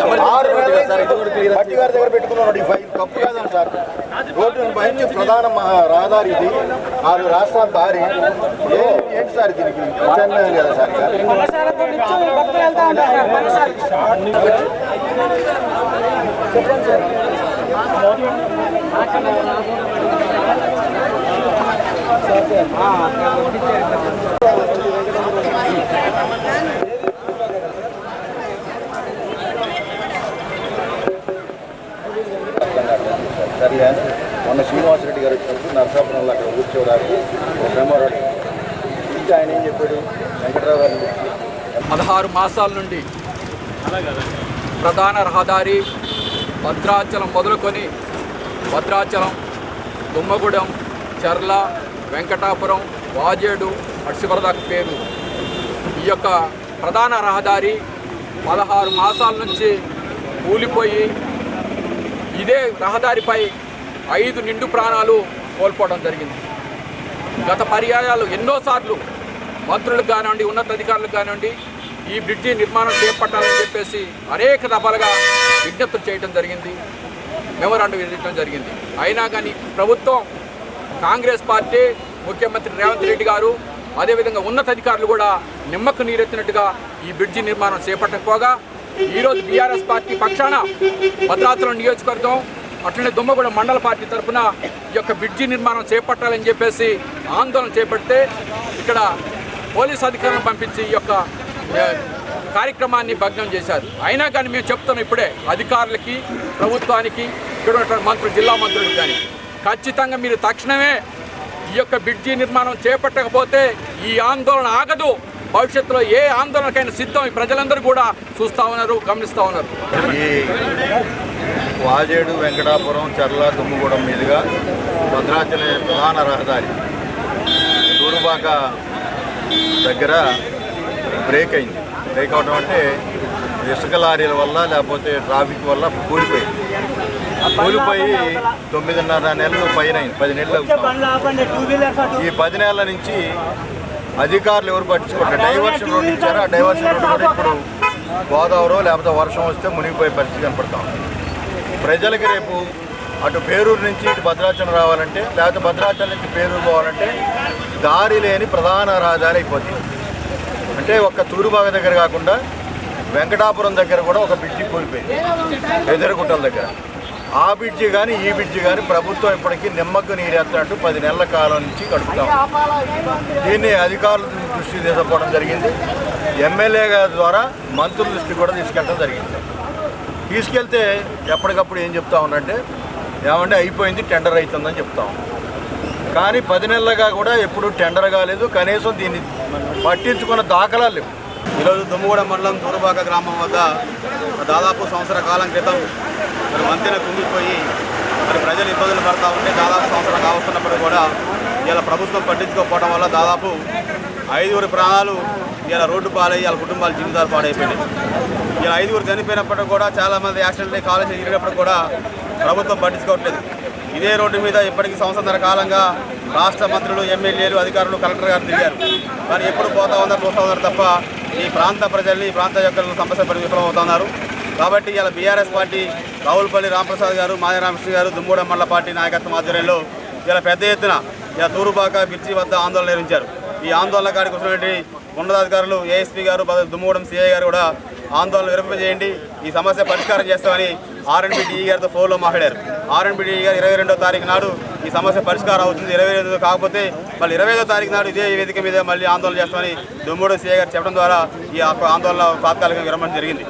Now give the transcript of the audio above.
ఆరు భట్టి గారి దగ్గర పెట్టుకున్నాడు ఈ ఫైల్. తప్పు కాదండి సార్. రోడ్డు మంచి ప్రధాన మహా- రహదారి ఇది. నాలుగు రాష్ట్రాల దారి. ఏంటి సార్ దీనికి? ప్రత్యామ్నాయం కదా సార్. శ్రీనివాసరెడ్డి గారు వచ్చినప్పుడు నరసాపురంలో అక్కడ కూర్చోవడానికి ఒక మెమోరాండం ఇంకా ఆయన ఏం చెప్పాడు? వెంకటరావు పదహారు మాసాల నుండి ప్రధాన రహదారి భద్రాచలం మొదలుకొని భద్రాచలం దుమ్మగూడెం చర్ల వెంకటాపురం వాజేడు అడిసివరదాకు పేరు. ఈ యొక్క ప్రధాన రహదారి పదహారు మాసాల నుంచి కూలిపోయి ఇదే రహదారిపై ఐదు నిండు ప్రాణాలు కోల్పోవడం జరిగింది. గత పర్యాయాలు ఎన్నోసార్లు మంత్రులకు కానివ్వండి ఉన్నతాధికారులకు కానివ్వండి ఈ బ్రిడ్జి నిర్మాణం చేపట్టాలని చెప్పేసి అనేక రకాలుగా విజ్ఞప్తులు చేయడం జరిగింది మెమరాండం విధించడం జరిగింది. అయినా కానీ ప్రభుత్వం కాంగ్రెస్ పార్టీ ముఖ్యమంత్రి రేవంత్ రెడ్డి గారు అదేవిధంగా ఉన్నతాధికారులు కూడా నిమ్మకు నీరెత్తినట్టుగా ఈ బ్రిడ్జి నిర్మాణం చేపట్టకపోగా ఈరోజు బీఆర్ఎస్ పార్టీ పక్షాన భద్రాచలం నియోజకవర్గం అట్లనే దుమ్మగూడ మండల పార్టీ తరఫున ఈ యొక్క బ్రిడ్జి నిర్మాణం చేపట్టాలని చెప్పేసి ఆందోళన చేపడితే ఇక్కడ పోలీస్ అధికారులను పంపించి ఈ యొక్క కార్యక్రమాన్ని భగ్నం చేశారు. అయినా కానీ మేము చెప్తాం ఇప్పుడే అధికారులకి ప్రభుత్వానికి ఇక్కడ ఉన్నటువంటి మంత్రులు జిల్లా మంత్రులకు కానీ. ఖచ్చితంగా మీరు తక్షణమే ఈ యొక్క బ్రిడ్జి నిర్మాణం చేపట్టకపోతే ఈ ఆందోళన ఆగదు. భవిష్యత్తులో ఏ ఆందోళనకైనా సిద్ధం ఈ ప్రజలందరూ కూడా చూస్తూ ఉన్నారు గమనిస్తూ ఉన్నారు. వాజేడు వెంకటాపురం చర్ల దుమ్ముగూడెం మీదుగా భద్రాచల ప్రధాన రహదారి. దూరుబాక దగ్గర బ్రేక్ అయింది. బ్రేక్ అవడం అంటే ఇసుక లారీల వల్ల లేకపోతే ట్రాఫిక్ వల్ల కూలిపోయింది. కూలిపోయి తొమ్మిదిన్నర నెలలు పైన పది నెలలు. ఈ పది నెలల నుంచి అధికారులు ఎవరు పట్టించుకుంటారు డైవర్షన్ రోడ్ ఇచ్చారు? ఆ డైవర్షన్ రోడ్ కూడా ఇప్పుడు గోదావరి లేకపోతే వర్షం వస్తే మునిగిపోయే పరిస్థితి కనపడతా ప్రజలకి రేపు అటు పేరూరు నుంచి ఇటు భద్రాచలం రావాలంటే లేకపోతే భద్రాచలం నుంచి పేరూరు పోవాలంటే దారి లేని ప్రధాన రహదారి అయిపోతుంది అంటే ఒక్క తూరుబాగ దగ్గర కాకుండా వెంకటాపురం దగ్గర కూడా ఒక బ్రిడ్జి కూలిపోయింది ఎదురుగుట్టల దగ్గర. ఆ బ్రిడ్జి కానీ ఈ బ్రిడ్జి కానీ ప్రభుత్వం ఇప్పటికీ నిమ్మకు నీరేస్తున్నట్టు పది నెలల కాలం నుంచి గడుపుతాం దీన్ని అధికారుల దృష్టి తీసుకోవడం జరిగింది. ఎమ్మెల్యే ద్వారా మంత్రుల దృష్టి కూడా తీసుకెళ్ళడం జరిగింది. తీసుకెళ్తే ఎప్పటికప్పుడు ఏం చెప్తా ఉన్నంటే ఏమంటే అయిపోయింది టెండర్ అవుతుందని చెప్తాం కానీ పది నెలలుగా కూడా ఎప్పుడు టెండర్ కాలేదు. కనీసం దీన్ని పట్టించుకున్న దాఖలాలు లేవు. ఈరోజు దుమ్ముగూడ మండలం దూరబాక గ్రామం వద్ద దాదాపు సంవత్సర కాలం క్రితం మరి వంతెన కుంగిపోయి మరి ప్రజలు ఇబ్బందులు పడతా ఉంటే దాదాపు సంవత్సరం కావస్తున్నప్పుడు కూడా ఇలా ప్రభుత్వం పట్టించుకోకపోవడం వల్ల దాదాపు ఐదుగురు ప్రాణాలు ఇలా రోడ్డు పాలయ్యి వాళ్ళ కుటుంబాల జీవితాలు పాడైపోయినాయి. ఇలా ఐదుగురు చనిపోయినప్పటికీ కూడా చాలామంది యాక్సిడెంట్ కాలేజీ తిరిగినప్పుడు కూడా ప్రభుత్వం పట్టించుకోవట్లేదు. ఇదే రోడ్డు మీద ఇప్పటికీ సంవత్సరాల కాలంగా రాష్ట్ర మంత్రులు ఎమ్మెల్యేలు అధికారులు కలెక్టర్ గారు తిరిగారు. కానీ ఎప్పుడు పోతా ఉన్నారు చూస్తూ ఉన్నారు తప్ప ఈ ప్రాంత ప్రజల్ని ఈ ప్రాంత యొక్క సమస్య పడి విఫలమవుతున్నారు. కాబట్టి ఇలా బీఆర్ఎస్ పార్టీ రావులపల్లి రామప్రసాద్ గారు మాయ రామకృష్ణ గారు దుమ్మూడ మండల పార్టీ నాయకత్వం ఆధ్వర్యంలో ఇలా పెద్ద ఎత్తున ఇలా తూరుబాక బిర్చి వద్ద ఆందోళన నిర్వహించారు. ఈ ఆందోళన కాడికి వచ్చినటువంటి ఉన్నతాధికారులు ఏఎస్పీ గారు దుమ్మగూడెం సిఐ గారు కూడా ఆందోళన విరమింపజేయండి. ఈ సమస్య పరిష్కారం చేస్తామని ఆర్ఎన్బిటిఈ గారితో ఫోన్లో మాట్లాడారు. ఆర్ఎన్బిటిఈ గారు ఇరవై రెండో తారీఖు నాడు ఈ సమస్య పరిష్కారం అవుతుంది. ఇరవై ఐదు కాకపోతే మళ్ళీ ఇరవై ఐదో తారీఖు నాడు ఇదే వేదిక మీద మళ్ళీ ఆందోళన చేస్తామని దుమ్మూడెం సిఐ గారు చెప్పడం ద్వారా ఈ ఆందోళన తాత్కాలికంగా విరమణ జరిగింది.